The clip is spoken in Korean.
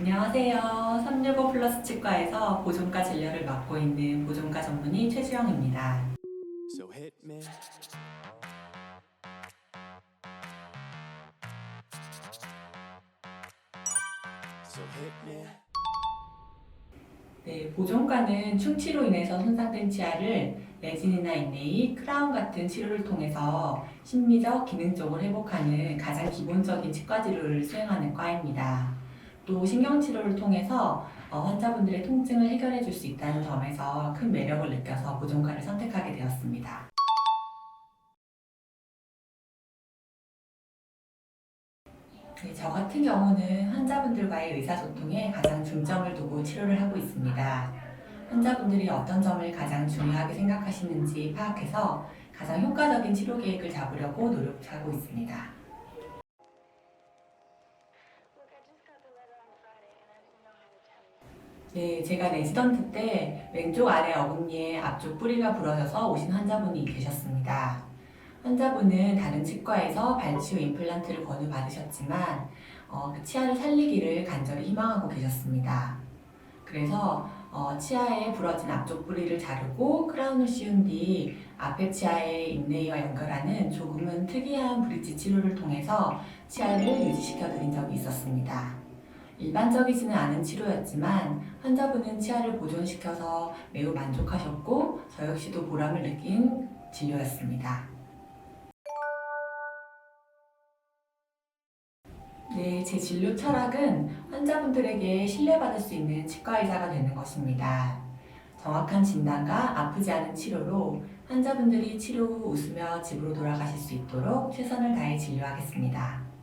안녕하세요. 365 플러스 치과에서 보존과 진료를 맡고 있는 보존과 전문의 최주영입니다. So hit me. So hit me. 네, 보존과는 충치로 인해서 손상된 치아를 레진이나 인레이, 크라운 같은 치료를 통해서 심미적, 기능적으로 회복하는 가장 기본적인 치과 치료를 수행하는 과입니다. 또 신경치료를 통해서 어, 환자분들의 통증을 해결해 줄 수 있다는 점에서 큰 매력을 느껴서 보존과를 선택하게 되었습니다. 네, 저 같은 경우는 환자분들과의 의사소통에 가장 중점을 두고 치료를 하고 있습니다. 환자분들이 어떤 점을 가장 중요하게 생각하시는지 파악해서 가장 효과적인 치료 계획을 잡으려고 노력하고 있습니다. 네, 제가 레지던트 때 왼쪽 아래 어금니에 앞쪽 뿌리가 부러져서 오신 환자분이 계셨습니다. 환자분은 다른 치과에서 발치후 임플란트를 권유받으셨지만 어, 그 치아를 살리기를 간절히 희망하고 계셨습니다. 그래서 어, 치아에 부러진 앞쪽 뿌리를 자르고 크라운을 씌운 뒤 앞에 치아의 인레이와 연결하는 조금은 특이한 브릿지 치료를 통해서 치아를 유지시켜 드린 적이 있었습니다. 일반적이지는 않은 치료였지만 환자분은 치아를 보존시켜서 매우 만족하셨고 저 역시도 보람을 느낀 진료였습니다. 네, 제 진료 철학은 환자분들에게 신뢰받을 수 있는 치과 의사가 되는 것입니다. 정확한 진단과 아프지 않은 치료로 환자분들이 치료 후 웃으며 집으로 돌아가실 수 있도록 최선을 다해 진료하겠습니다.